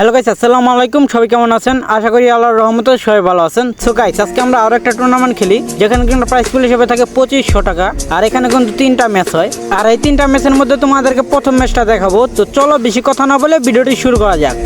Hello guys আসসালামু আলাইকুম। সবাই কেমন আছেন? আশা করি আল্লাহর রহমতে সবাই ভালো আছেন। সো গাইস আজকে আমরা আরও একটা টুর্নামেন্ট খেলি, যেখানে কিন্তু প্রাইস পুল হিসেবে থাকে পঁচিশশো টাকা। আর এখানে কিন্তু তিনটা ম্যাচ হয়। আর এই তিনটা ম্যাচের মধ্যে তোমাদেরকে প্রথম ম্যাচটা দেখাবো। তো চলো বেশি কথা না বলে ভিডিওটি শুরু করা যাক।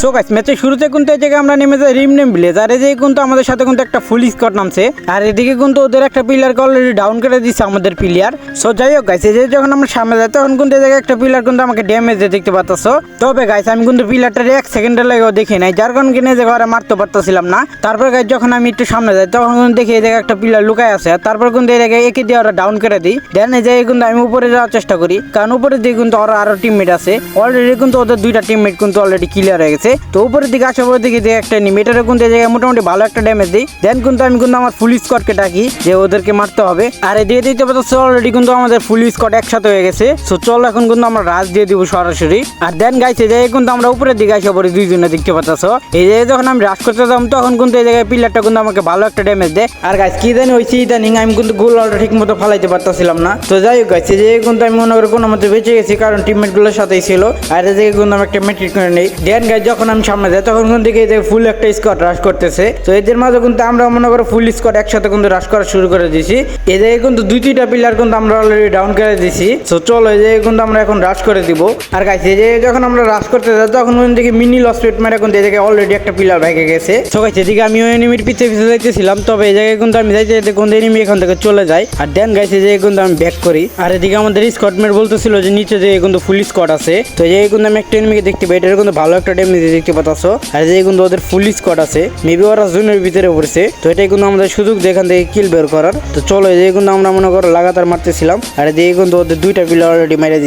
সো গাইস ম্যাচের শুরুতে কিন্তু এই জায়গায় আমরা নেমে যাই রিম নেম ভিলেজ আর এই কিন্তু আমাদের সাথে কিন্তু একটা ফুল স্কট নামছে। আর এদিকে কিন্তু ওদের একটা প্লেয়ারকে অলরেডি ডাউন করে দিচ্ছে আমাদের প্লেয়ার সো যাই হোক গাইস এই যে যখন আমরা সামনে যাই, তখন কিন্তু এই জায়গায় একটা প্লেয়ার কিন্তু আমাকে ড্যামেজ দিয়ে দেখতে পাচ্ছ তবে গাইস আমি কিন্তু প্লেয়ারটার এক সেকেন্ডের লাগেও দেখি নাই। যার কারণে কিনে যে ঘরে মারতে পারতেছিলাম না। তারপর গাইস যখন আমি একটু সামনে যাই, তখন কিন্তু দেখি এই জায়গায় একটা প্লেয়ার লুকায় আছে। আর তারপর কিন্তু এই জায়গায় একে দিয়ে ওরা ডাউন করে দিই। দেন এই জায়গায় কিন্তু আমি উপরে যাওয়ার চেষ্টা করি। কারণ উপরে দিকে কিন্তু ওরা আরও টিমমেট আছে। অলরেডি কিন্তু ওদের দুইটা টিমমেট কিন্তু অলরেডি ক্লিয়ার হয়ে গেছে। তো উপরের দিকে আসার পরে দেখি যে একটা নিম এটারে কিন্তু জায়গায় মোটামুটি ভালো একটা ড্যামেজ দিই। দেন কিন্তু আমি কিন্তু আমার ফুল স্কোয়াডকে ডাকি, যে ওদেরকে মারতে হবে। আর এদিকে দিতে পারতেছে অলরেডি কিন্তু আমাদের ফুল স্কোয়াড একসাথে হয়ে গেছে। সো চল এখন কিন্তু আমরা রাজ দিয়ে দিব সরাসরি। আর দেন গাইছে যে কিন্তু আমরা উপরের দিকে আসা পরে দুইজনে দেখতে পাচ্ছ। এই জায়গায় যখন আমি রাজ করতে যাম তখন কিন্তু এই জায়গায় পিলারটা কিন্তু আমাকে ভালো একটা ড্যামেজ দেয়। আর গাছ কি জানি হয়েছে, ইদানিং আমি কিন্তু গোল অলটা ঠিক মতো ফালাইতে পারতেছিলাম না। তো যাই হোক গাইছে যে কিন্তু আমি মনে করি কোনো মতো বেঁচে গেছি, কারণ টিমমেটগুলোর সাথেই ছিল। আর এই জায়গায় কিন্তু আমি একটা মেট্রিক করে নেই। দেন গাছ যখন আমি সামনে যাই, তখন কিন্তু দেখি যে ফুল একটা স্কোয়াড রাশ করতেছে। তো এদের মাঝে কিন্তু আমরা মনে করো ফুল স্কোয়াড একসাথে কিন্তু রাশ করা শুরু করে দিয়েছি। জায়গায় কিন্তু দুই, তিনটা পিলার কিন্তু আমরা অলরেডি ডাউন করে দিয়েছি। তো চলো জায়গায় কিন্তু আমরা এখন রাশ করে দিব। আর গাইছে জায়গায় যখন আমরা রাশ করতে যাই, তখন কিন্তু দেখি মিনি লস পেট মেরে কিন্তু জায়গায় অলরেডি একটা পিলার ভেঙে গেছে। তো গাইছে এদিকে আমি ওই এনিমির পিছিয়ে পিছিয়ে যাইতেছিলাম, তবে এই জায়গায় কিন্তু আমি যাইতে যাইতে কোন এনিমি এখান থেকে চলে যায়। আর দেন গাইছে যে কিন্তু আমি ব্যাক করি। আর এদিকে আমাদের স্কটমেট বলতেছিল যে নিচে যে কিন্তু ফুল স্কট আছে। তো এই কিন্তু আমি একটা এনিমিকে দেখতে পাই, এটার কিন্তু ভালো একটা ড্যামেজ দেখতে পাচ্ছ আর জায়গায় কিন্তু ওদের ফুল স্কট আছে মেবি ওরা জুনের ভিতরে পড়ছে। তো এটাই কিন্তু আমাদের সুযোগ যে এখান থেকে কিল বের করার। তো চলো জায়গায় কিন্তু আমরা মনে করো লাগাতার মারতেছিলাম। আর এদিকে কিন্তু ওদের দুইটা প্লেয়ার অলরেডি মেরে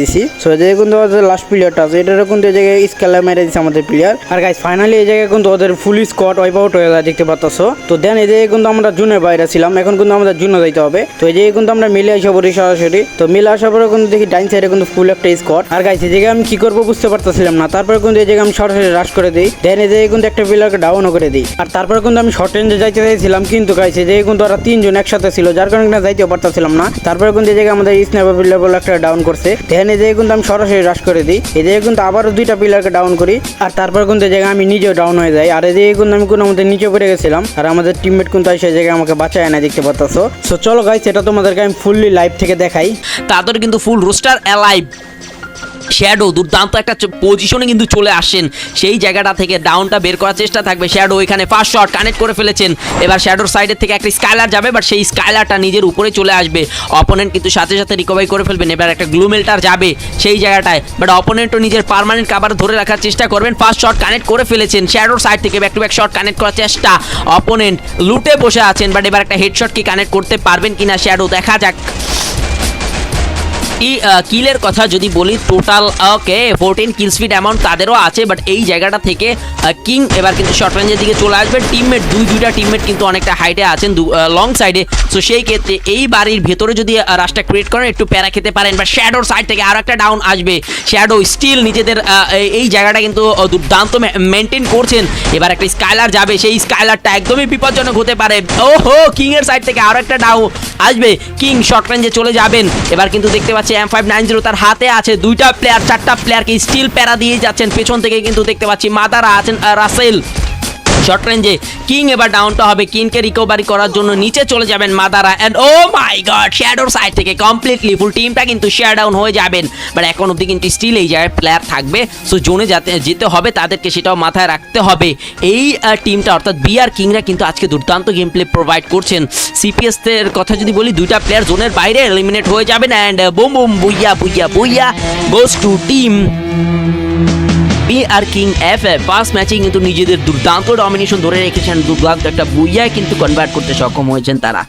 তো এই জায়গায় কিন্তু ওদের লাস্ট প্লেয়ারটা আছে, এটারও কিন্তু এই জায়গায় স্কেলার মেরে দিছে আমাদের প্লেয়ার আর গাইস ফাইনালি এই জায়গায় কিন্তু ওদের ফুল স্কট ওয়াইপ আউট হয়ে যায় দেখতে পাচ্ছ তো দেন এই জায়গায় কিন্তু আমরা জুনের বাইরে ছিলাম, এখন কিন্তু আমাদের জুনে যাইতে হবে। তো এই জায়গায় কিন্তু আমরা মিলে আসা পড়ি সরাসরি। তো মিলে আসার পরে কিন্তু দেখি ডাইন সাইডে কিন্তু ফুল একটা স্কট আর গাইস এই জায়গায় আমি কি করব বুঝতে পারতেছিলাম না। তারপরে কিন্তু এই জায়গায় আমি সরাসরি রাশ করে দিই। দেন এই জায়গায় কিন্তু একটা প্লেয়ারকে ডাউনও করে দিই। আর তারপরে কিন্তু আমি শর্ট রেঞ্জে যাইতে চাইছিলাম, কিন্তু গাইছে যে কিন্তু ওরা তিনজন একসাথে ছিল, যার কারণে না যাইতেও পারতেছিলাম না। তারপরে কিন্তু এই জায়গায় আমাদের স্ন্যাপার প্লেয়ার বলে একটা ডাউন করছে। দেন এই জায়গায় কিন্তু আমি সরাসরি রাশ করে দিই। এই জায়গায় কিন্তু আবারও দুইটা প্লেয়ারকে ডাউন করি। আর তারপর কিন্তু এই জায়গায় আমি নিজেও ডাউন হয়ে যাই। আর এই জায়গায় কিন্তু আমি কোনো আমাদের নিচে পড়ে গেছিলাম। আর আমাদের টিমমেট কিন্তু সেই জায়গায় আমাকে বাঁচায় না দেখতে পারতাছো। সো চলো গাইস এটা তোমাদেরকে আমি ফুললি লাইভ থেকে দেখাই। তাদের কিন্তু ফুল রোস্টার অ্যালাইভ শ্যাডো দুর্দান্ত একটা পজিশনে কিন্তু চলে আসেন সেই জায়গাটা থেকে ডাউনটা বের করার চেষ্টা থাকবে। শ্যাডো এখানে ফার্স্ট শট কানেক্ট করে ফেলেছেন। এবার শ্যাডোর সাইডের থেকে একটা স্কাইলার যাবে বাট সেই স্কাইলারটা নিজের উপরে চলে আসবে। অপোনেন্ট কিন্তু সাথে সাথে রিকভারি করে ফেলবেন। এবার একটা গ্লুমেলটার যাবে সেই জায়গাটায়। বাট অপোনেন্টও নিজের পার্মানেন্ট কাবার ধরে রাখার চেষ্টা করবেন। ফার্স্ট শট কানেক্ট করে ফেলেছেন। শ্যাডোর সাইড থেকে back to back shot connect করার চেষ্টা। অপোনেন্ট লুটে বসে আছেন বাট এবার একটা হেডশট কি কানেক্ট করতে পারবেন কিনা শ্যাডো দেখা যাক। এই কিলের কথা যদি বলি total okay fourteen kill speed amount তাদেরও আছে বাট এই জায়গাটা থেকে কিং এবার কিন্তু শর্ট রেঞ্জের দিকে চলে আসবে। টিমমেট দুই, দুইটা টিমমেট কিন্তু অনেকটা হাইটে আছেন লং সাইডে সো সেই ক্ষেত্রে এই বাড়ির ভেতরে যদি রাশটা ক্রিয়েট করেন, একটু প্যারা খেতে পারেন, বা শ্যাডোর সাইড থেকে আরও একটা ডাউন আসবে। শ্যাডো স্টিল নিজেদের এই- জায়গাটা কিন্তু দুর্দান্ত মেনটেন করছেন। এবার একটা স্কাইলার যাবে, সেই স্কাইলারটা একদমই বিপজ্জনক হতে পারে। ওহো কিং এর সাইড থেকে আরও একটা ডাউন আসবে। কিং শর্ট রেঞ্জে চলে যাবেন। এবার কিন্তু দেখতে পাচ্ছি এম ফাইভ নাইন জিরো তার হাতে আছে দুইটা প্লেয়ার চারটা প্লেয়ারকে স্টিল প্যারা দিয়ে যাচ্ছেন। পেছন থেকে কিন্তু দেখতে পাচ্ছি মাদারা আছেন রাসেল। শর্ট রেঞ্জে কিং এবার ডাউনটা হবে। কিংকে রিকভারি করার জন্য নিচে চলে যাবেন Madara. And oh my god শ্যাডোর সাইড থেকে কমপ্লিটলি ফুল টিমটা কিন্তু শেয়ার ডাউন হয়ে যাবেন। বাট এখন অবধি কিন্তু স্টিল এই জায়গায় প্লেয়ার থাকবে। সো জোনে যাতে, যেতে হবে তাদেরকে সেটাও মাথায় রাখতে হবে। এই টিমটা অর্থাৎ বিআর কিংরা কিন্তু আজকে দুর্দান্ত গেম প্লে প্রোভাইড করছেন। সিপিএস এর কথা যদি বলি, দুইটা প্লেয়ার জোনের বাইরে এলিমিনেট হয়ে যাবেন। And boom boom booyah booyah booyah goes to team B R King F F first ম্যাচে কিন্তু নিজেদের দুর্দান্ত ডমিনেশন ধরে রেখেছেন দুর্দান্ত একটা বুইয়ায় কিন্তু কনভার্ট করতে সক্ষম হয়েছেন তারা।